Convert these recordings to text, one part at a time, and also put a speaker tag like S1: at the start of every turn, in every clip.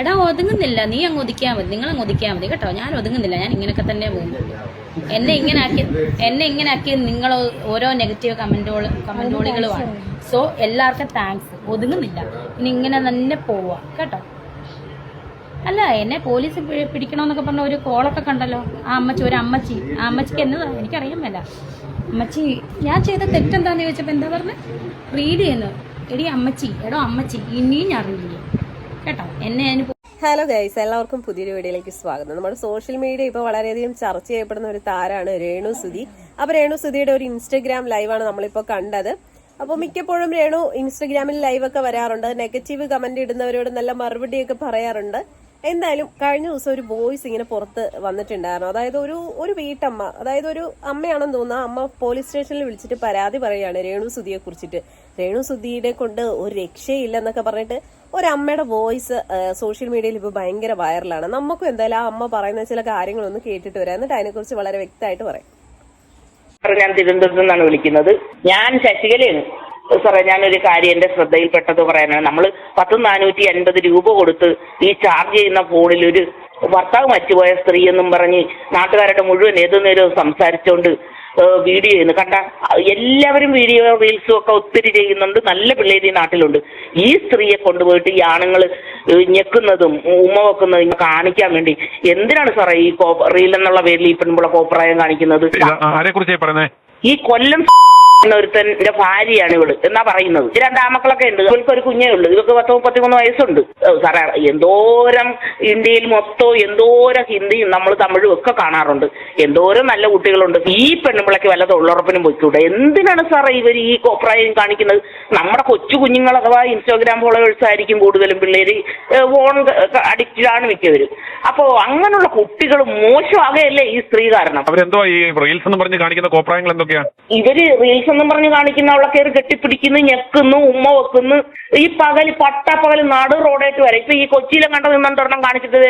S1: എടാ ഒതുങ്ങുന്നില്ല. നീ അങ്ങ് ഒതുക്കിയാൽ മതി. നിങ്ങൾ അങ്ങ് ഒതുക്കിയാൽ മതി കേട്ടോ. ഞാൻ ഒതുങ്ങുന്നില്ല. ഞാൻ ഇങ്ങനെയൊക്കെ തന്നെ പോകുന്നു. എന്നെ ഇങ്ങനെ ആക്കി എന്നെ ഇങ്ങനെ ആക്കി നിങ്ങൾ ഓരോ നെഗറ്റീവ് കമന്റുകൾ കമന്റോളികളുമാണ് സോ എല്ലാവർക്കും താങ്ക്സ് ഒതുങ്ങുന്നില്ല. ഇനി ഇങ്ങനെ തന്നെ പോവാ. കേട്ടോ. അല്ല എന്നെ പോലീസ് പിടിക്കണമെന്നൊക്കെ പറഞ്ഞ ഒരു കോളൊക്കെ കണ്ടല്ലോ. ആ അമ്മച്ചി ഒരു അമ്മച്ചി. ആ അമ്മച്ചിക്ക് എന്നതാ? എനിക്കറിയാൻ മേല. അമ്മച്ചി ഞാൻ ചെയ്ത തെറ്റെന്താന്ന് ചോദിച്ചപ്പോൾ എന്താ പറഞ്ഞ? റീഡ് ചെയ്യുന്നു എടി അമ്മച്ചി. എടോ അമ്മച്ചി ഇനിയും ഞാൻ റീഡ് ചെയ്യും. കേട്ടോ? എന്നെ അതിന്
S2: ഹലോ ഗൈസ് എല്ലാവർക്കും പുതിയൊരു വീഡിയോയിലേക്ക് സ്വാഗതം. നമ്മുടെ സോഷ്യൽ മീഡിയ ഇപ്പോൾ വളരെയധികം ചർച്ച ചെയ്യപ്പെടുന്ന ഒരു താരമാണ് രേണു സുധി. അപ്പോൾ രേണു സുധിയുടെ ഒരു ഇൻസ്റ്റഗ്രാം ലൈവാണ് നമ്മളിപ്പോൾ കണ്ടത്. അപ്പോൾ മിക്കപ്പോഴും രേണു ഇൻസ്റ്റഗ്രാമിൽ ഒക്കെ വരാറുണ്ട്. നെഗറ്റീവ് കമന്റ് ഇടുന്നവരോട് നല്ല മറുപടിയൊക്കെ പറയാറുണ്ട്. എന്തായാലും കഴിഞ്ഞ ദിവസം ഒരു ബോയ്സ് ഇങ്ങനെ പുറത്ത് വന്നിട്ടുണ്ടായിരുന്നു. അതായത് ഒരു ഒരു വീട്ടമ്മ അതായത് ഒരു അമ്മയാണെന്ന് തോന്നുന്നു. അമ്മ പോലീസ് സ്റ്റേഷനിൽ വിളിച്ചിട്ട് പരാതി പറയുകയാണ് രേണു സുധിയെ കുറിച്ചിട്ട് രേണു സുധിയുടെ കൊണ്ട് ഒരു രക്ഷയില്ലെന്നൊക്കെ പറഞ്ഞിട്ട് ഒരമ്മയുടെ വോയിസ് സോഷ്യൽ മീഡിയയിൽ ഇപ്പോൾ ഭയങ്കര വൈറലാണ്. നമുക്കും എന്തായാലും ആ അമ്മ പറയുന്ന ചില കാര്യങ്ങളൊന്ന് കേട്ടിട്ട് വരാം. എന്നിട്ട് അതിനെക്കുറിച്ച് വളരെ വ്യക്തമായിട്ട് പറയാം.
S3: ഞാൻ തിരുവനന്തപുരത്ത് നിന്നാണ് വിളിക്കുന്നത്. ഞാൻ ശശികലയാണ്. സാറേ ഞാനൊരു കാര്യം എന്റെ ശ്രദ്ധയിൽപ്പെട്ടത് പറയാനാണ്. നമ്മൾ പത്ത് നാനൂറ്റി അൻപത് രൂപ കൊടുത്ത് ഈ ചാർജ് ചെയ്യുന്ന ഫോണിൽ ഒരു ഭർത്താവ് മരിച്ചുപോയ സ്ത്രീ എന്നും പറഞ്ഞ് നാട്ടുകാരുടെ മുഴുവൻ ഏതു നേരവും സംസാരിച്ചുകൊണ്ട് വീഡിയോ ചെയ്യുന്നു. കണ്ട എല്ലാവരും വീഡിയോ റീൽസും ഒക്കെ ഒത്തിരി ചെയ്യുന്നുണ്ട്. നല്ല പിള്ളേർ ഈ നാട്ടിലുണ്ട്. ഈ സ്ത്രീയെ കൊണ്ടുപോയിട്ട് ഈ ആണുങ്ങൾ ഞെക്കുന്നതും ഉമ്മ വെക്കുന്നതും കാണിക്കാൻ വേണ്ടി എന്തിനാണ് സാറേ ഈ റീൽ എന്നുള്ള പേരിൽ ഈ പെൺപിള്ള കോപ്രായം കാണിക്കുന്നത്? ഈ കൊല്ലം ഒരുത്തന്റെ ഭാര്യയാണ് ഇവൾ എന്നാ പറയുന്നത്. രണ്ടാമക്കളൊക്കെ ഉണ്ട്. ഇവൾക്ക് ഒരു കുഞ്ഞേ ഉള്ളൂ. ഇവർക്ക് പത്ത് മുപ്പത്തിമൂന്ന് വയസ്സുണ്ട്. സാറേ എന്തോരം ഇന്ത്യയിൽ മൊത്തം എന്തോരം ഹിന്ദിയും നമ്മൾ തമിഴും ഒക്കെ കാണാറുണ്ട്. എന്തോരം നല്ല കുട്ടികളുണ്ട്. ഈ പെണ്ണുമ്പിളക്ക് വല്ല തൊഴിലുറപ്പിനും പോയിക്കൂടെ? എന്തിനാണ് സാറേ ഇവർ ഈ കോപ്രായം കാണിക്കുന്നത്? നമ്മുടെ കൊച്ചു കുഞ്ഞുങ്ങൾ അഥവാ ഇൻസ്റ്റാഗ്രാം ഫോളോവേഴ്സ് ആയിരിക്കും കൂടുതലും പിള്ളേര്. ഫോൺ അഡിക്റ്റഡ് ആണ് മിക്കവരും. അപ്പോ അങ്ങനെയുള്ള കുട്ടികൾ മോശമാകെയല്ലേ ഈ സ്ത്രീ കാരണം?
S4: അവരെന്തോ ഈ റീൽസ് എന്ന് പറഞ്ഞ് കാണിക്കുന്ന കോപ്രായങ്ങൾ എന്തൊക്കെയാണ്
S3: ഇവർ റീൽസ് എന്നും പറഞ്ഞ് കാണിക്കുന്ന. അവളെ കയറി കെട്ടിപ്പിടിക്കുന്നു ഞെക്കുന്നു ഉമ്മ വെക്കുന്നു. ഈ പകൽ പട്ട പകൽ നാട് റോഡായിട്ട് വരെ. ഇപ്പൊ ഈ കൊച്ചിയിലെ കണ്ട നിന്നൊരെണ്ണം കാണിച്ചിട്ട്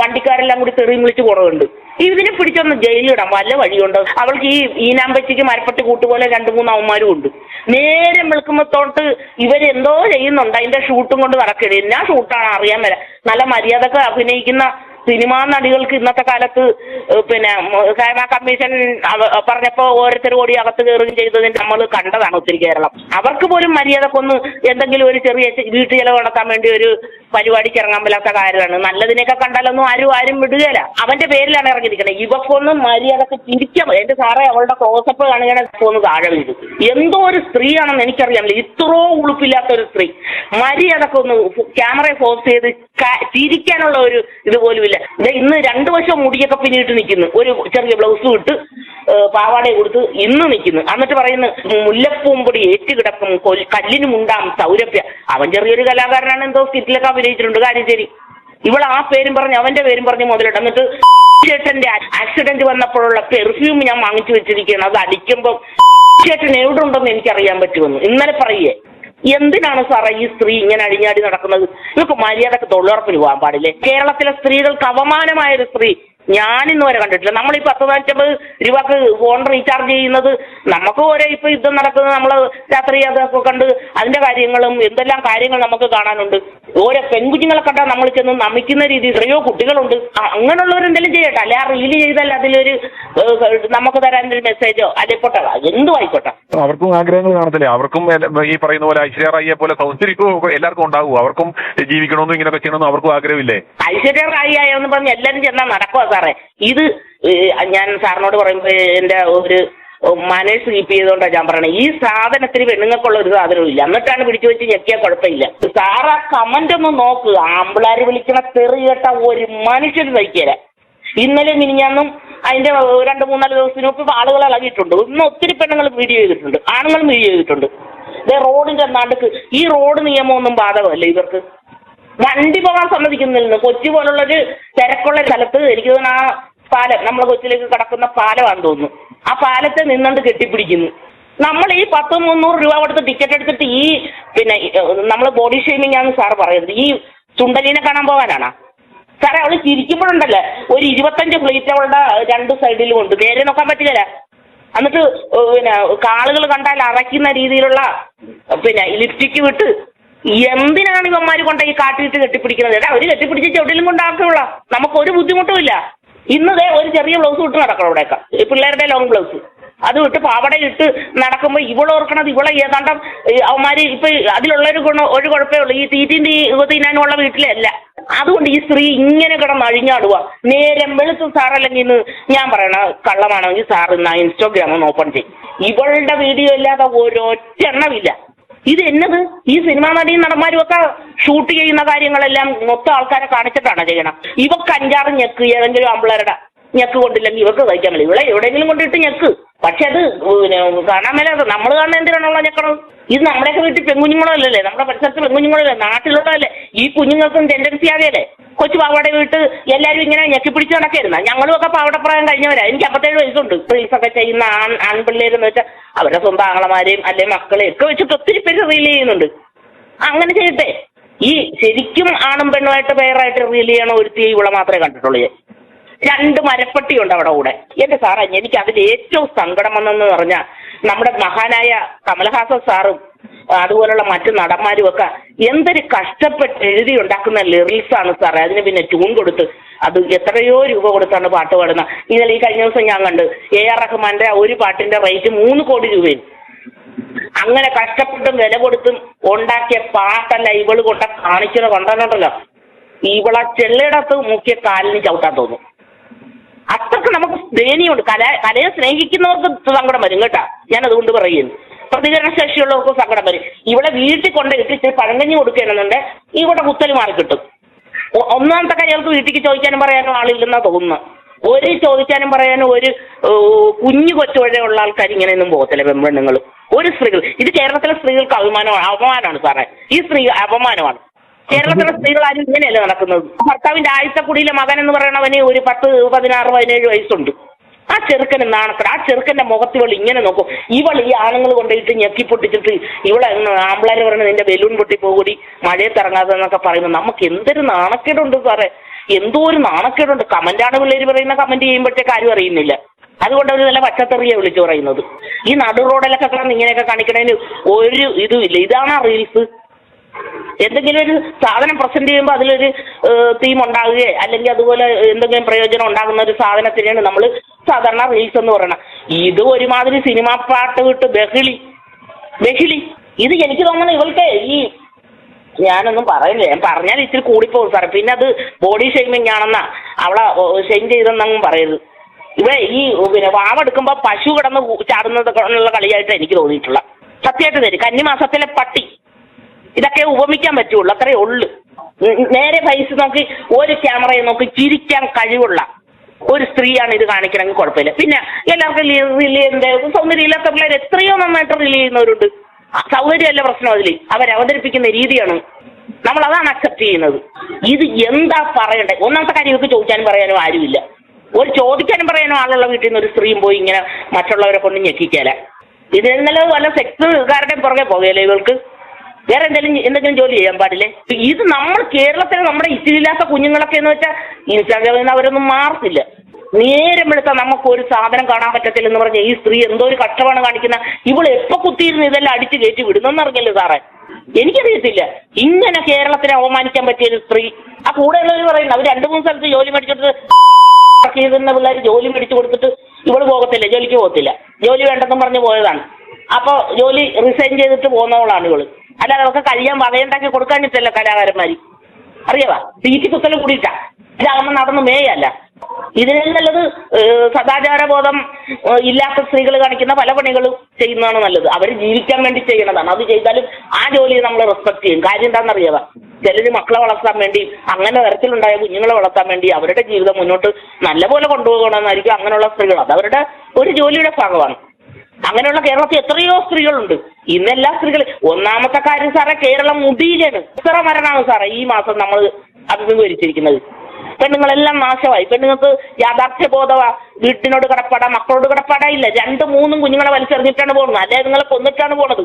S3: വണ്ടിക്കാരെല്ലാം കൂടി തെറിയും വിളിച്ച് കുറവുണ്ട് ഇതിനെ പിടിച്ചൊന്ന് ജയിലിടാം വല്ല വഴിയുണ്ട്? അവൾക്ക് ഈ ഈനാമ്പച്ചിക്ക് മരപ്പട്ടി കൂട്ടുപോലെ രണ്ടു മൂന്ന് അവന്മാരും ഉണ്ട്. നേരെ വെളുക്കുമ്പത്തോട്ട് ഇവരെന്തോ ചെയ്യുന്നുണ്ട്. അതിന്റെ ഷൂട്ടും കൊണ്ട് നടക്കരുത് എന്നാ ഷൂട്ടാണ് അറിയാൻ വരാം നല്ല മര്യാദയ്ക്ക് അഭിനയിക്കുന്ന സിനിമാ നടികൾക്ക് ഇന്നത്തെ കാലത്ത് പിന്നെ ഹേമ കമ്മീഷൻ പറഞ്ഞപ്പോ ഓരോരുത്തർ കൂടി അകത്ത് കയറുകയും ചെയ്തതിന് നമ്മൾ കണ്ടതാണ് ഒത്തിരി കേരളം. അവർക്ക് പോലും മര്യാദക്കൊന്ന് എന്തെങ്കിലും ഒരു ചെറിയ വീട്ടു ചെലവ് നടത്താൻ വേണ്ടി ഒരു പരിപാടിക്ക് ഇറങ്ങാൻ പറ്റാത്ത കാര്യമാണ്. നല്ലതിനെയൊക്കെ കണ്ടാലൊന്നും ആരും ആരും വിടുകയില്ല. അവന്റെ പേരിലാണ് ഇറങ്ങിയിരിക്കുന്നത്. ഇവക്കൊന്നും മര്യാദയ്ക്ക് ചിരിക്കാൻ മതി. എന്റെ സാറേ അവളുടെ ക്ലോസപ്പ് കാണുകയാണ് ഒന്ന് താഴെ വീഴും. എന്തോ ഒരു സ്ത്രീയാണെന്ന് എനിക്കറിയാമില്ല ഇത്രോ ഉളുപ്പില്ലാത്ത ഒരു സ്ത്രീ. മര്യാദയ്ക്ക് ഒന്ന് ക്യാമറയെ ഫോസ് ചെയ്ത് തിരിക്കാനുള്ള ഒരു ഇതുപോലും ഇല്ല ദേ ഇന്ന് രണ്ടു വശം മുടിയൊക്കെ പിന്നിട്ട് നിൽക്കുന്നു ഒരു ചെറിയ ബ്ലൗസും ഇട്ട് പാവാടയും കൊടുത്ത് ഇന്ന് നിൽക്കുന്നു എന്നിട്ട് പറയുന്നു മുല്ലപ്പൂമ്പൊടി ഏറ്റുകിടക്കും കല്ലിനും മുണ്ടാം സൗരഭ്യ. അവൻ ചെറിയൊരു കലാകാരനാണ് എന്തോ സ്കിറ്റിലൊക്കെ അഭിനയിച്ചിട്ടുണ്ട്. കാര്യം ശരി. ഇവൾ ആ പേരും പറഞ്ഞ് അവന്റെ പേരും പറഞ്ഞ് മുതലിട്ട്. എന്നിട്ട് ചേട്ടന്റെ ആക്സിഡന്റ് വന്നപ്പോഴുള്ള പെർഫ്യൂം ഞാൻ വാങ്ങിച്ചു വെച്ചിരിക്കുകയാണ്. അത് അടിക്കുമ്പോൾ ചേട്ടൻ എവിടെ ഉണ്ടെന്ന് എനിക്കറിയാൻ പറ്റുമെന്ന്. ഇന്നലെ പറയേ എന്തിനാണ് സാറേ ഈ സ്ത്രീ ഇങ്ങനെ അഴിഞ്ഞാടി നടക്കുന്നത്? ഇവർക്ക് മര്യാദയ്ക്ക് തൊഴിലുറപ്പിന് പോകാൻ പാടില്ലേ? കേരളത്തിലെ സ്ത്രീകൾക്ക് അപമാനമായ ഒരു സ്ത്രീ ഞാൻ ഇന്ന് വരെ കണ്ടിട്ടില്ല. നമ്മൾ ഈ പത്ത് നാറ്റമ്പത് രൂപക്ക് ഫോൺ റീചാർജ് ചെയ്യുന്നത് നമുക്ക് ഓരോ ഇപ്പൊ യുദ്ധം നടക്കുന്നത് നമ്മൾ രാത്രി അതൊക്കെ കണ്ട് അതിന്റെ കാര്യങ്ങളും എന്തെല്ലാം കാര്യങ്ങൾ നമുക്ക് കാണാനുണ്ട്. ഓരോ പെൺകുഞ്ഞുങ്ങളെ കണ്ടാൽ നമ്മൾ ചെന്ന് നമിക്കുന്ന രീതി എത്രയോ കുട്ടികളുണ്ട്. അങ്ങനെയുള്ളവരെന്തെങ്കിലും ചെയ്യട്ടെ. അല്ലെ ആ റീൽ ചെയ്താൽ അതിലൊരു നമുക്ക് തരാൻ ഒരു മെസ്സേജോ അല്ലെ പോട്ടെ എന്തും ആയിക്കോട്ടെ.
S4: അവർക്കും ആഗ്രഹങ്ങൾ കാണത്തില്ലേ? അവർക്കും ഈ പറയുന്ന പോലെ ഐശ്വര്യ റായിയെ പോലെ സൗന്ദര്യവും എല്ലാവർക്കും ഉണ്ടാവും അവർക്കും ജീവിക്കണമെന്നും ഇങ്ങനെയൊക്കെ ചെയ്യണമെന്നും അവർക്കും ആഗ്രഹമില്ലേ?
S3: ഐശ്വര്യ റായി ആയെന്ന് പറഞ്ഞ് എല്ലാരും ചെന്നാൽ നടക്കുവാ സാറേ ഇത് ഞാൻ സാറിനോട് പറയുമ്പോൾ എന്റെ ഒരു മാനേഴ്സ് കീപ്പ് ചെയ്തുകൊണ്ടാണ് ഞാൻ പറയണേ. ഈ സാധനത്തിന് പെണ്ണുങ്ങൾക്കുള്ള ഒരു സാധനവും ഇല്ല. എന്നിട്ടാണ് പിടിച്ചു വെച്ച് ഞെക്കിയാൽ കുഴപ്പമില്ല. സാർ ആ കമന്റ് ഒന്ന് നോക്ക്. ആമ്പിളാര് വിളിക്കണ തെറി കേട്ട ഒരു മനുഷ്യന് സഹിക്കല. ഇന്നലെ മിനിഞ്ഞാന്നും അതിന്റെ രണ്ട് മൂന്നാൽ ദിവസത്തിന് മുമ്പ് ആളുകൾ ഇളകിയിട്ടുണ്ട്. ഇന്ന് ഒത്തിരി പെണ്ണുങ്ങൾ വീഡിയോ ചെയ്തിട്ടുണ്ട്. ആണുങ്ങളും വീഡിയോ ചെയ്തിട്ടുണ്ട്. റോഡിന്റെ നടുക്ക് ഈ റോഡ് നിയമമൊന്നും ബാധകമല്ല ഇവർക്ക്. വണ്ടി പോകാൻ സമ്മതിക്കുന്നില്ല കൊച്ചി പോലുള്ളൊരു തിരക്കുള്ള സ്ഥലത്ത് എനിക്ക് തോന്നുന്നു ആ പാലം നമ്മളെ കൊച്ചിലേക്ക് കടക്കുന്ന പാലമാണെന്ന് തോന്നുന്നു. ആ പാലത്തെ നിന്നുകൊണ്ട് കെട്ടിപ്പിടിക്കുന്നു. നമ്മൾ ഈ പത്ത് മുന്നൂറ് രൂപ കൊടുത്ത് ടിക്കറ്റ് എടുത്തിട്ട് ഈ പിന്നെ നമ്മൾ ബോഡി ഷേമിംഗ് ആണ് സാർ പറയുന്നത്. ഈ ചുണ്ടലീനെ കാണാൻ പോകാനാണോ? സാറേ അവൾ ചിരിക്കുമ്പോഴുണ്ടല്ലേ? ഒരു ഇരുപത്തഞ്ച് പ്ലേറ്റ് അവളുടെ രണ്ട് സൈഡിലും ഉണ്ട്. നേരെ നോക്കാൻ പറ്റില്ല എന്നിട്ട് പിന്നെ കാളുകൾ കണ്ടാൽ അറയ്ക്കുന്ന രീതിയിലുള്ള പിന്നെ ലിപ്സ്റ്റിക്ക് വിട്ട് എന്തിനാണ് ഇവന്മാർ കൊണ്ട ഈ കാട്ടിയിട്ട് കെട്ടിപ്പിടിക്കുന്നത്? എടാ അവർ കെട്ടിപ്പിടിച്ച് കൊണ്ട് കൊണ്ടാക്കുള്ള നമുക്ക് ഒരു ബുദ്ധിമുട്ടും ഇല്ല ദേ ഒരു ചെറിയ ബ്ലൗസ് ഇട്ട് നടക്കണം ഇവിടെയൊക്കെ. ഈ പിള്ളേരുടെ ലോങ് ബ്ലൗസ് അത് വിട്ട് പാവട ഇട്ട് നടക്കുമ്പോൾ ഇവൾ ഓർക്കണത് ഇവളെ ഏതാണ്ട് അവന്മാര് ഇപ്പൊ അതിലുള്ളൊരു ഗുണം ഒരു കുഴപ്പമേ ഉള്ളൂ. ഈ തീറ്റിന്റെ ഈ തിന്നാനുള്ള വീട്ടിലല്ല. അതുകൊണ്ട് ഈ സ്ത്രീ ഇങ്ങനെ കിടന്ന് അഴിഞ്ഞാടുക നേരം വെളുത്ത് സാറല്ലെങ്കിൽ ഇന്ന് ഞാൻ പറയണ കള്ളമാണെങ്കിൽ സാർ ഇന്ന് ഇൻസ്റ്റാഗ്രാം ഓപ്പൺ ചെയ്യും. ഇവളുടെ വീഡിയോ ഇല്ലാതെ ഒരൊറ്റ എണ്ണമില്ല. ഇത് എന്നത് ഈ സിനിമാ നടീ നടന്മാരും ഒക്കെ ഷൂട്ട് ചെയ്യുന്ന കാര്യങ്ങളെല്ലാം മൊത്തം ആൾക്കാരെ കാണിച്ചിട്ടാണ് ചെയ്യണം ഇവക്ക് അഞ്ചാറ് ഞെക്ക് ഏതെങ്കിലും അമ്പിളരുടെ ഞെക്ക് കൊണ്ടില്ലെങ്കിൽ ഇവർക്ക് കഴിക്കാൻ പറ്റില്ല. ഇവിടെ എവിടെയെങ്കിലും കൊണ്ടിട്ട് ഞെക്ക്. പക്ഷെ അത് പിന്നെ കാണാൻ മേലാതെ നമ്മൾ കാണുന്ന എന്തിനാണുള്ള ഞെക്കണം ഇത് നമ്മുടെയൊക്കെ വീട്ടിൽ പെൺകുഞ്ഞുങ്ങളല്ലേ നമ്മുടെ പരിസരത്ത് പെൺകുഞ്ഞുങ്ങളല്ലേ നാട്ടിലുള്ളതല്ലേ? ഈ കുഞ്ഞുങ്ങൾക്കും ടെൻഡൻസി ആകെയല്ലേ കൊച്ചു പാവടെ വീട്ട് എല്ലാവരും ഇങ്ങനെ ഞെക്കിപ്പിടിച്ച് നടക്കായിരുന്ന ഞങ്ങളും ഒക്കെ പാവടപ്രായം കഴിഞ്ഞവരാ. എനിക്ക് അമ്പത്തേഴ് വയസ്സുണ്ട്. റീൽസ് ഒക്കെ ചെയ്യുന്ന ആൺ ആൺപിള്ളേരെന്ന് വെച്ചാൽ അവരുടെ സ്വന്തം ആങ്ങളമാരെയും അല്ലെ മക്കളെയും ഒക്കെ വെച്ചിട്ട് ഒത്തിരി പേര് റീൽ ചെയ്യുന്നുണ്ട്. അങ്ങനെ ചെയ്യട്ടെ. ഈ ശരിക്കും ആണും പെണ്ണുമായിട്ട് പേരായിട്ട് റീൽ ചെയ്യണ ഒരുത്തി ഇവിടെ മാത്രമേ കണ്ടിട്ടുള്ളൂ രണ്ട് മരപ്പട്ടിയുണ്ട് അവിടെ കൂടെ. എന്റെ സാറേ എനിക്ക് അതിൽ ഏറ്റവും സങ്കടം വന്നെന്ന് പറഞ്ഞാൽ നമ്മുടെ മഹാനായ കമലഹാസൻ സാറും അതുപോലുള്ള മറ്റു നടന്മാരും ഒക്കെ എന്തൊരു കഷ്ടപ്പെട്ട് എഴുതി ഉണ്ടാക്കുന്ന ലിറിക്സ് ആണ് സാറേ. അതിന് പിന്നെ ട്യൂൺ കൊടുത്ത് അത് എത്രയോ രൂപ കൊടുത്താണ് പാട്ട് പാടുന്നത് ഇന്നലെ ഈ കഴിഞ്ഞ ദിവസം ഞാൻ കണ്ട് എ ആർ റഹ്മാന്റെ ഒരു പാട്ടിന്റെ റേറ്റ് മൂന്ന് കോടി രൂപയും. അങ്ങനെ കഷ്ടപ്പെട്ടും വില കൊടുത്തും ഉണ്ടാക്കിയ പാട്ടല്ല ഇവൾ കൊണ്ട കാണിച്ചത് കണ്ടോ ഇവളെ ചെള്ളിടത്ത് മുക്കിയ കാലിന് ചവിട്ടാൻ തോന്നും. അത്രയ്ക്ക് നമുക്ക് ദയനീയമുണ്ട് കല കലയെ സ്നേഹിക്കുന്നവർക്ക് സങ്കടം വരും കേട്ടാ. ഞാൻ അതുകൊണ്ട് പറയുന്നു പ്രതികരണ ശേഷിയുള്ളവർക്ക് സങ്കടം വരും. ഇവിടെ വീട്ടിൽ കൊണ്ട് ഇട്ടിച്ച് പഴങ്കഞ്ഞി കൊടുക്കുകയാണെന്നുണ്ട് ഇവിടെ കുത്തൽ മാറി കിട്ടും. ഒന്നാമത്തെ കാര്യങ്ങൾക്ക് വീട്ടിലേക്ക് ചോദിക്കാനും പറയാനും ആളില്ലെന്നാ തോന്നുന്നത് ഒരു ചോദിക്കാനും പറയാനും ഒരു കുഞ്ഞു കൊച്ചുവഴയുള്ള ആൾക്കാർ ഇങ്ങനെയൊന്നും പോകത്തില്ല പെൺപെണ്ണുങ്ങൾ ഒരു സ്ത്രീകൾ ഇത് കേരളത്തിലെ സ്ത്രീകൾക്ക് അഭിമാനമാണ് അപമാനമാണ് സാറേ. ഈ സ്ത്രീ അപമാനമാണ്. കേരളത്തിലെ സ്ത്രീകൾ ആരും ഇങ്ങനെയല്ല നടക്കുന്നത്? ഭർത്താവിന്റെ ആദ്യത്തെ കുടിയിലെ മകൻ എന്ന് പറയണവന് ഒരു പത്ത് പതിനാറ് പതിനേഴ് വയസ്സുണ്ട്. ആ ചെറുക്കന് നാണക്കട. ആ ചെറുക്കന്റെ മുഖത്ത് ഇവൾ ഇങ്ങനെ നോക്കും. ഇവൾ ഈ ആണുങ്ങൾ കൊണ്ടുപോയിട്ട് ഞെക്കി പൊട്ടിച്ചിട്ട് ഇവളെ ആമ്പിളാര് പറഞ്ഞ നിന്റെ ബലൂൺ പൊട്ടി പോകൂടി മഴയത്ത് ഇറങ്ങാതെ എന്നൊക്കെ നമുക്ക് എന്തൊരു നാണക്കേടുണ്ട് സാറേ? എന്തോ ഒരു നാണക്കേടുണ്ട്. കമന്റാണ് പിള്ളേര് പറയുന്ന കമന്റ് ചെയ്യുമ്പോഴത്തേക്ക് ആരും അറിയുന്നില്ല. അതുകൊണ്ട് അവർ നല്ല പച്ചത്തെറിയെ വിളിച്ചു പറയുന്നത്. ഈ നടു റോഡിലൊക്കെ കിടന്ന് ഇങ്ങനെയൊക്കെ കാണിക്കണതിന് ഒരു ഇതും ഇല്ല. ഇതാണ് റീൽസ് എന്തെങ്കിലും ഒരു സാധനം പ്രസന്റ് ചെയ്യുമ്പോൾ അതിലൊരു തീം ഉണ്ടാകുകയോ അല്ലെങ്കിൽ അതുപോലെ എന്തെങ്കിലും പ്രയോജനം ഉണ്ടാകുന്ന ഒരു സാധനത്തിനാണ് നമ്മൾ സാധാരണ റീൽസ് എന്ന് പറയണം. ഇത് ഒരുമാതിരി സിനിമ പാട്ട് വിട്ട് ബഹിളി ബഹിളി. ഇത് എനിക്ക് തോന്നുന്നു ഇവൾക്ക് ഈ ഞാനൊന്നും പറയുന്നില്ല. ഞാൻ പറഞ്ഞാൽ ഇത്തിരി കൂടിപ്പോകും സാറേ. പിന്നെ അത് ബോഡി ഷെയ്മിങ് ആണെന്നാ അവളെ ഷെയിം ചെയ്തെന്നങ്ങും പറയരുത്. ഇവിടെ ഈ പിന്നെ വാവെടുക്കുമ്പോൾ പശു കിടന്ന് ചാടുന്നതൊക്കെ കളിയായിട്ട് എനിക്ക് തോന്നിയിട്ടുള്ള. സത്യമായിട്ട് തരും. കന്നിമാസത്തിലെ പട്ടി. ഇതൊക്കെ ഉപമിക്കാൻ പറ്റുള്ളൂ. അത്രേ ഉള്ളു. നേരെ ഫൈസ് നോക്കി ഒരു ക്യാമറയെ നോക്കി ചിരിക്കാൻ കഴിവുള്ള ഒരു സ്ത്രീയാണ് ഇത് കാണിക്കണമെങ്കിൽ കുഴപ്പമില്ല. പിന്നെ എല്ലാവർക്കും റിലീവ് സൗന്ദര്യം ഇല്ലാത്ത പിള്ളേർ എത്രയോ നന്നായിട്ട് റിലീവ് ചെയ്യുന്നവരുണ്ട്. സൗകര്യമല്ല പ്രശ്നം അതിൽ അവതരിപ്പിക്കുന്ന രീതിയാണ്. നമ്മൾ അതാണ് അക്സെപ്റ്റ് ചെയ്യുന്നത്. ഇത് എന്താ പറയണ്ടേ? ഒന്നാമത്തെ കാര്യം ഇവർക്ക് ചോദിക്കാനും പറയാനും ആരുമില്ല. ഒരു ചോദിക്കാനും പറയാനും ആളുള്ള വീട്ടിൽ നിന്ന് ഒരു സ്ത്രീയും പോയി ഇങ്ങനെ മറ്റുള്ളവരെ കൊണ്ട് ഞെക്കിക്കാല ഇതിൽ നല്ലത് വല്ല സെക്സുകാരുടെ പുറകെ പോകല്ലേ ഇവൾക്ക്? വേറെ എന്തെങ്കിലും എന്തെങ്കിലും ജോലി ചെയ്യാൻ പാടില്ലേ? ഇത് നമ്മൾ കേരളത്തിൽ നമ്മുടെ ഇച്ചിരില്ലാത്ത കുഞ്ഞുങ്ങളൊക്കെ എന്ന് വെച്ചാൽ ഇൻസ്റ്റാഗ്രാമിൽ നിന്ന് അവരൊന്നും മാറത്തില്ല. നേരം വെളുത്താൽ നമുക്ക് ഒരു സാധനം കാണാൻ പറ്റത്തില്ല എന്ന് പറഞ്ഞ ഈ സ്ത്രീ എന്തോ ഒരു കഷ്ടമാണ് കാണിക്കുന്ന ഇവൾ എപ്പോ കുത്തിയിരുന്ന് ഇതെല്ലാം അടിച്ചു കയറ്റി വിടുന്നെന്ന് അറിഞ്ഞല്ലോ സാറേ? എനിക്കറിയത്തില്ല. ഇങ്ങനെ കേരളത്തിനെ അവമാനിക്കാൻ പറ്റിയ ഒരു സ്ത്രീ. ആ കൂടെയുള്ളവർ പറയുന്നത് അവർ രണ്ടു മൂന്ന് സ്ഥലത്ത് ജോലി മേടിച്ചിട്ട് ചെയ്തിരുന്ന പിള്ളേർ ജോലി മേടിച്ചു കൊടുത്തിട്ട് ഇവൾ പോകത്തില്ല ജോലിക്ക് പോകത്തില്ല. ജോലി വേണ്ടെന്നും പറഞ്ഞ് പോയതാണ്. അപ്പോൾ ജോലി റിസൈൻ ചെയ്തിട്ട് പോകുന്നവളാണ് ഇവൾ. അല്ലാതെ അവർക്ക് കഴിയാൻ വളയുണ്ടാക്കി കൊടുക്കാഞ്ഞിട്ടല്ല കലാകാരന്മാര്. അറിയാവാ? തീറ്റി കുത്തലും കൂടിയിട്ടാ. ഇതാകുമ്പോൾ നടന്ന് മേയല്ല. ഇതിനെ നല്ലത് സദാചാര സദാചാരബോധം ഇല്ലാത്ത സ്ത്രീകൾ കാണിക്കുന്ന പല പണികളും ചെയ്യുന്നതാണ് നല്ലത്. അവർ ജീവിക്കാൻ വേണ്ടി ചെയ്യണതാണ്. അത് ചെയ്താലും ആ ജോലിയെ നമ്മൾ റെസ്പെക്ട് ചെയ്യും. കാര്യം എന്താണെന്നറിയാവാ ചിലര് മക്കളെ വളർത്താൻ വേണ്ടി അങ്ങനെ തരത്തിലുണ്ടായ കുഞ്ഞുങ്ങളെ വളർത്താൻ വേണ്ടി അവരുടെ ജീവിതം മുന്നോട്ട് നല്ലപോലെ കൊണ്ടുപോകണമെന്നായിരിക്കും അങ്ങനെയുള്ള സ്ത്രീകൾ. അത് അവരുടെ ഒരു ജോലിയുടെ ഭാഗമാണ്. അങ്ങനെയുള്ള കേരളത്തിൽ എത്രയോ സ്ത്രീകളുണ്ട്. ഇന്നെല്ലാ എല്ലാ സ്ത്രീകളും ഒന്നാമത്തെ കാര്യം സാറേ കേരളം മുടിയിലാണ്. എത്ര മരണമാണ് സാറേ ഈ മാസം നമ്മൾ അഭിമുഖീകരിച്ചിരിക്കുന്നത് പെണ്ണുങ്ങളെല്ലാം നാശമായി. പെണ്ണുങ്ങൾക്ക് യാഥാർത്ഥ്യ ബോധവ. വീട്ടിനോട് കടപ്പാട മക്കളോട് കടപ്പാട ഇല്ല. രണ്ട് മൂന്നും കുഞ്ഞുങ്ങളെ വലിച്ചെറിഞ്ഞിട്ടാണ് പോകുന്നത്. അല്ലെ നിങ്ങളെ കൊന്നിട്ടാണ് പോണത്.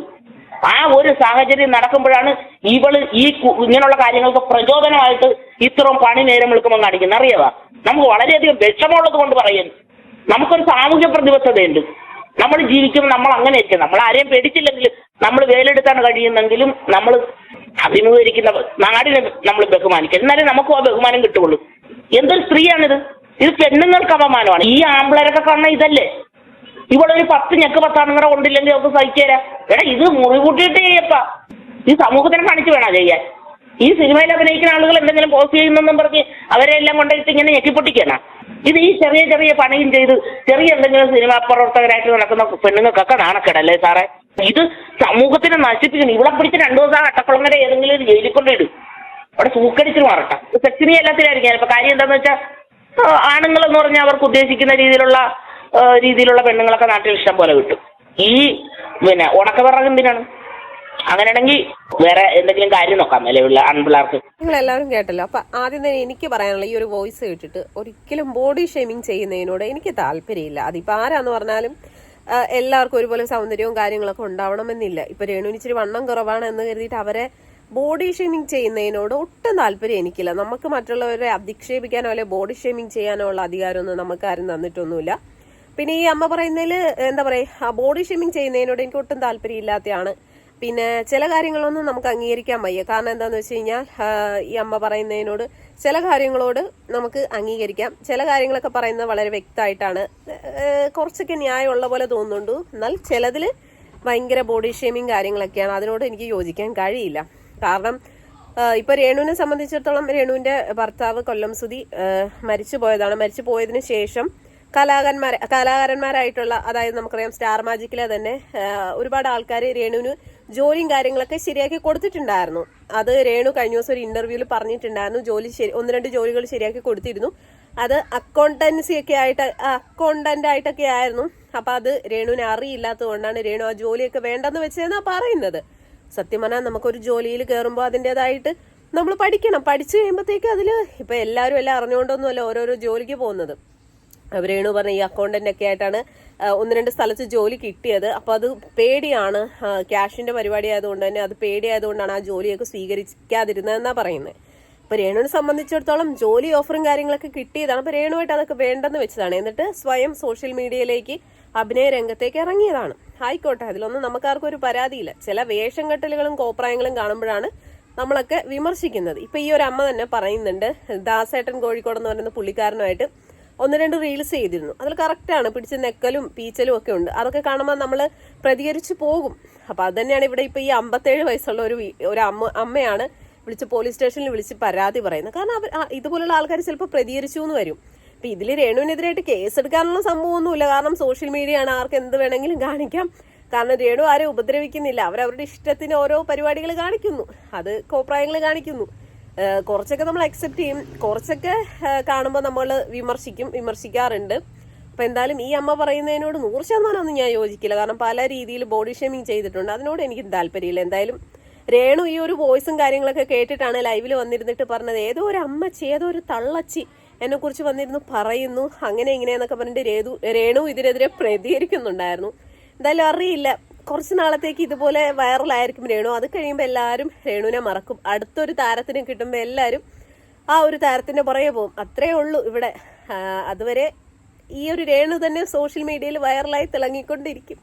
S3: ആ ഒരു സാഹചര്യം നടക്കുമ്പോഴാണ് ഇവൾ ഈ ഇങ്ങനെയുള്ള കാര്യങ്ങൾക്ക് പ്രചോദനമായിട്ട് ഇത്രയും പണി നേരം വിളിക്കുമ്പോൾ കാണിക്കുന്നത്. അറിയാവാ? നമുക്ക് വളരെയധികം വിഷമമുള്ളത് കൊണ്ട് പറയുന്നു നമുക്കൊരു സാമൂഹ്യ പ്രതിബദ്ധതയുണ്ട്. നമ്മൾ ജീവിക്കുമ്പോൾ നമ്മൾ അങ്ങനെയൊക്കെ. നമ്മൾ ആരെയും പേടിച്ചില്ലെങ്കിൽ നമ്മൾ വേലെടുത്താണ് കഴിയുന്നെങ്കിലും നമ്മൾ അഭിമുഖീകരിക്കുന്ന നാടിനെ നമ്മൾ ബഹുമാനിക്കുക. എന്നാലേ നമുക്കും ആ ബഹുമാനം കിട്ടുള്ളൂ എന്തൊരു സ്ത്രീയാണിത്? ഇത് പെണ്ണുങ്ങൾക്ക് അപമാനമാണ്. ഈ ആമ്പിളരൊക്കെ കാണുന്ന ഇതല്ലേ? ഇവിടെ ഒരു പത്ത് ഞെക്ക് പത്താണുങ്ങളെ കൊണ്ടില്ലെങ്കിൽ അവർക്ക് സഹിച്ചേരാ എടാ ഇത് മുറികൂട്ടിയിട്ട് ചെയ്യപ്പ ഈ സമൂഹത്തിനെ കാണിച്ചു വേണം ചെയ്യാൻ? ഈ സിനിമയിൽ അഭിനയിക്കുന്ന ആളുകൾ എന്തെങ്കിലും പോസ്റ്റ് ചെയ്യുന്നെന്നും പറഞ്ഞ് അവരെല്ലാം കൊണ്ടുപോയിട്ട് ഇങ്ങനെ ഞെക്കിപ്പൊട്ടിക്കണം ഇത് ഈ ചെറിയ ചെറിയ പണിയും ചെയ്ത് ചെറിയ എന്തെങ്കിലും സിനിമാ പ്രവർത്തകരായിട്ട് നടക്കുന്ന പെണ്ണുങ്ങൾക്കൊക്കെ നാണക്കേടല്ലേ സാറേ? ഇത് സമൂഹത്തിനെ നശിപ്പിക്കുന്നു. ഇവിടെ പിടിച്ച് രണ്ടു ദിവസം അട്ടക്കുളങ്ങര ഏതെങ്കിലും ജയിലിൽ കൊണ്ടിടും അവിടെ സൂക്കരിച്ചിട്ട് മാറട്ടെ. സെക്സിനി എല്ലാത്തിലായിരിക്കും. ഇപ്പൊ കാര്യം എന്താന്ന് വെച്ചാൽ ആണുങ്ങൾ എന്ന് പറഞ്ഞാൽ അവർക്ക് ഉദ്ദേശിക്കുന്ന രീതിയിലുള്ള രീതിയിലുള്ള പെണ്ണുങ്ങളൊക്കെ നാട്ടിൽ ഇഷ്ടം പോലെ കിട്ടും. ഈ പിന്നെ ഉണക്കവിറക് എന്തിനാണ്? അങ്ങനെയാണെങ്കിൽ വേറെ എന്തെങ്കിലും കാര്യം നോക്കാം. നിലവിലുള്ള ആൺപിള്ളേർക്ക്.
S2: നിങ്ങൾ എല്ലാവരും കേട്ടല്ലോ. അപ്പൊ ആദ്യം തന്നെ എനിക്ക് പറയാനുള്ള ഈ ഒരു വോയിസ് കേട്ടിട്ട് ഒരിക്കലും ബോഡി ഷേമിങ് ചെയ്യുന്നതിനോട് എനിക്ക് താല്പര്യമില്ല. അതിപ്പോ ആരാന്ന് പറഞ്ഞാലും എല്ലാവർക്കും ഒരുപോലെ സൗന്ദര്യവും കാര്യങ്ങളൊക്കെ ഉണ്ടാവണമെന്നില്ല. ഇപ്പൊ രേണുവിനിച്ചിരി വണ്ണം കുറവാണ് എന്ന് കരുതിയിട്ട് അവരെ ബോഡി ഷേമിങ് ചെയ്യുന്നതിനോട് ഒട്ടും താല്പര്യം എനിക്കില്ല. നമുക്ക് മറ്റുള്ളവരെ അധിക്ഷേപിക്കാനോ അല്ലെ ബോഡി ഷേമിങ് ചെയ്യാനോ ഉള്ള അധികാരമൊന്നും നമുക്ക് ആരും തന്നിട്ടൊന്നുമില്ല. പിന്നെ ഈ അമ്മ പറയുന്നതിൽ എന്താ പറയുക ബോഡി ഷേമിങ് ചെയ്യുന്നതിനോട് എനിക്ക് ഒട്ടും താല്പര്യമില്ലാത്തതാണ് പിന്നെ ചില കാര്യങ്ങളൊന്നും നമുക്ക് അംഗീകരിക്കാൻ വയ്യ. കാരണം എന്താണെന്ന് വെച്ച് കഴിഞ്ഞാൽ ഈ അമ്മ പറയുന്നതിനോട് ചില കാര്യങ്ങളോട് നമുക്ക് അംഗീകരിക്കാം. ചില കാര്യങ്ങളൊക്കെ പറയുന്നത് വളരെ വ്യക്തമായിട്ടാണ്. കുറച്ചൊക്കെ ന്യായമുള്ള പോലെ തോന്നുന്നുണ്ട്. എന്നാൽ ചിലതിൽ ഭയങ്കര ബോഡി ഷേമിങ് കാര്യങ്ങളൊക്കെയാണ്. അതിനോട് എനിക്ക് യോജിക്കാൻ കഴിയില്ല. കാരണം ഇപ്പൊ രേണുവിനെ സംബന്ധിച്ചിടത്തോളം രേണുവിന്റെ ഭർത്താവ് കൊല്ലം സുതി മരിച്ചു പോയതാണ്. മരിച്ചു പോയതിനു ശേഷം കലാകാരന്മാർ കലാകാരന്മാരായിട്ടുള്ള അതായത് നമുക്കറിയാം സ്റ്റാർ മാജിക്കിലെ തന്നെ ഒരുപാട് ആൾക്കാർ രേണുവിന് ജോലിയും കാര്യങ്ങളൊക്കെ ശരിയാക്കി കൊടുത്തിട്ടുണ്ടായിരുന്നു. അത് രേണു കഴിഞ്ഞ ദിവസം ഒരു ഇന്റർവ്യൂവിൽ പറഞ്ഞിട്ടുണ്ടായിരുന്നു. ജോലി ശരി ഒന്ന് രണ്ട് ജോലികൾ ശരിയാക്കി കൊടുത്തിരുന്നു. അത് അക്കൗണ്ടൻസി ഒക്കെ ആയിട്ട് അക്കൗണ്ടന്റ് ആയിട്ടൊക്കെ ആയിരുന്നു. അപ്പൊ അത് രേണുവിനെ അറിയില്ലാത്തത് കൊണ്ടാണ് രേണു ആ ജോലിയൊക്കെ വേണ്ടെന്ന് വെച്ചതെന്നാ പറയുന്നത്. സത്യം പറഞ്ഞാൽ നമുക്കൊരു ജോലിയിൽ കയറുമ്പോൾ അതിന്റെതായിട്ട് നമ്മൾ പഠിക്കണം. പഠിച്ചു കഴിയുമ്പോഴത്തേക്ക് അതിൽ ഇപ്പൊ എല്ലാവരും എല്ലാം അറിഞ്ഞുകൊണ്ടൊന്നുമല്ല ഓരോരോ ജോലിക്ക് പോകുന്നത്. രേണു പറഞ്ഞ ഈ അക്കൗണ്ടന്റ് ഒക്കെ ആയിട്ടാണ് ഒന്ന് രണ്ട് സ്ഥലത്ത് ജോലി കിട്ടിയത്. അപ്പൊ അത് പേടിയാണ് ക്യാഷിന്റെ പരിപാടി ആയതുകൊണ്ട് തന്നെ അത് പേടിയായതുകൊണ്ടാണ് ആ ജോലിയൊക്കെ സ്വീകരിക്കാതിരുന്നതെന്നാ പറയുന്നത് അപ്പൊ രേണുവിനെ സംബന്ധിച്ചിടത്തോളം ജോലി ഓഫറും കാര്യങ്ങളൊക്കെ കിട്ടിയതാണ്. അപ്പൊ രേണുവായിട്ട് അതൊക്കെ വേണ്ടെന്ന് വെച്ചതാണ്. എന്നിട്ട് സ്വയം സോഷ്യൽ മീഡിയയിലേക്ക് അഭിനയ രംഗത്തേക്ക് ഇറങ്ങിയതാണ്. ആയിക്കോട്ടെ അതിലൊന്നും നമുക്കാർക്കും ഒരു പരാതിയില്ല. ചില വേഷം കെട്ടലുകളും കോപ്രായങ്ങളും കാണുമ്പോഴാണ് നമ്മളൊക്കെ വിമർശിക്കുന്നത്. ഇപ്പൊ ഈ ഒരു അമ്മ തന്നെ പറയുന്നുണ്ട് ദാസേട്ടൻ കോഴിക്കോട് എന്ന് പറയുന്ന പുള്ളിക്കാരനുമായിട്ട് ഒന്ന് രണ്ട് റീൽസ് ചെയ്തിരുന്നു. അതിൽ കറക്റ്റാണ് പിടിച്ച നെക്കലും പീച്ചലും ഒക്കെ ഉണ്ട്. അതൊക്കെ കാണുമ്പോൾ നമ്മൾ പ്രതികരിച്ചു പോകും. അപ്പൊ അത് തന്നെയാണ് ഇവിടെ ഇപ്പൊ ഈ അമ്പത്തേഴ് വയസ്സുള്ള ഒരു ഒരു അമ്മ അമ്മയാണ് വിളിച്ച് പോലീസ് സ്റ്റേഷനിൽ വിളിച്ച് പരാതി പറയുന്നത്. കാരണം അവർ ഇതുപോലുള്ള ആൾക്കാർ ചിലപ്പോൾ പ്രതികരിച്ചു എന്ന് വരും. അപ്പൊ ഇതിൽ രേണുവിനെതിരായിട്ട് കേസ് എടുക്കാനുള്ള സംഭവമൊന്നുമില്ല. കാരണം സോഷ്യൽ മീഡിയ ആണ്. ആർക്ക് എന്ത് വേണമെങ്കിലും കാണിക്കാം. കാരണം രേണു ആരെ ഉപദ്രവിക്കുന്നില്ല. അവരവരുടെ ഇഷ്ടത്തിന് ഓരോ പരിപാടികൾ കാണിക്കുന്നു. അത് കോപ്രായങ്ങൾ കാണിക്കുന്നു. കുറച്ചൊക്കെ നമ്മൾ അക്സെപ്റ്റ് ചെയ്യും. കുറച്ചൊക്കെ കാണുമ്പോൾ നമ്മൾ വിമർശിക്കും. വിമർശിക്കാറുണ്ട്. അപ്പൊ എന്തായാലും ഈ അമ്മ പറയുന്നതിനോട് നൂറ് ശതമാനമൊന്നും ഞാൻ യോജിക്കില്ല. കാരണം പല രീതിയിൽ ബോഡി ഷേമിങ് ചെയ്തിട്ടുണ്ട്. അതിനോട് എനിക്ക് താല്പര്യമില്ല. എന്തായാലും രേണു ഈ ഒരു വോയിസും കാര്യങ്ങളൊക്കെ കേട്ടിട്ടാണ് ലൈവിൽ വന്നിരുന്നിട്ട് പറഞ്ഞത്. ഏതോ ഒരു അമ്മച്ചി ഏതോ ഒരു തള്ളച്ചി എന്നെ കുറിച്ച് വന്നിരുന്നു പറയുന്നു. അങ്ങനെ ഇങ്ങനെയെന്നൊക്കെ പറഞ്ഞിട്ട് രേതു രേണു ഇതിനെതിരെ പ്രതികരിക്കുന്നുണ്ടായിരുന്നു. എന്തായാലും അറിയില്ല. കുറച്ച് നാളത്തേക്ക് ഇതുപോലെ വൈറലായിരിക്കും രേണു. അത് കഴിയുമ്പോൾ എല്ലാവരും രേണുവിനെ മറക്കും. അടുത്തൊരു താരത്തിനെ കിട്ടുമ്പോൾ എല്ലാവരും ആ ഒരു താരത്തിന്റെ പുറകെ പോകും. അത്രേ ഉള്ളൂ ഇവിടെ. അതുവരെ ഈ ഒരു രേണു തന്നെ സോഷ്യൽ മീഡിയയിൽ വൈറലായി തിളങ്ങിക്കൊണ്ടിരിക്കും.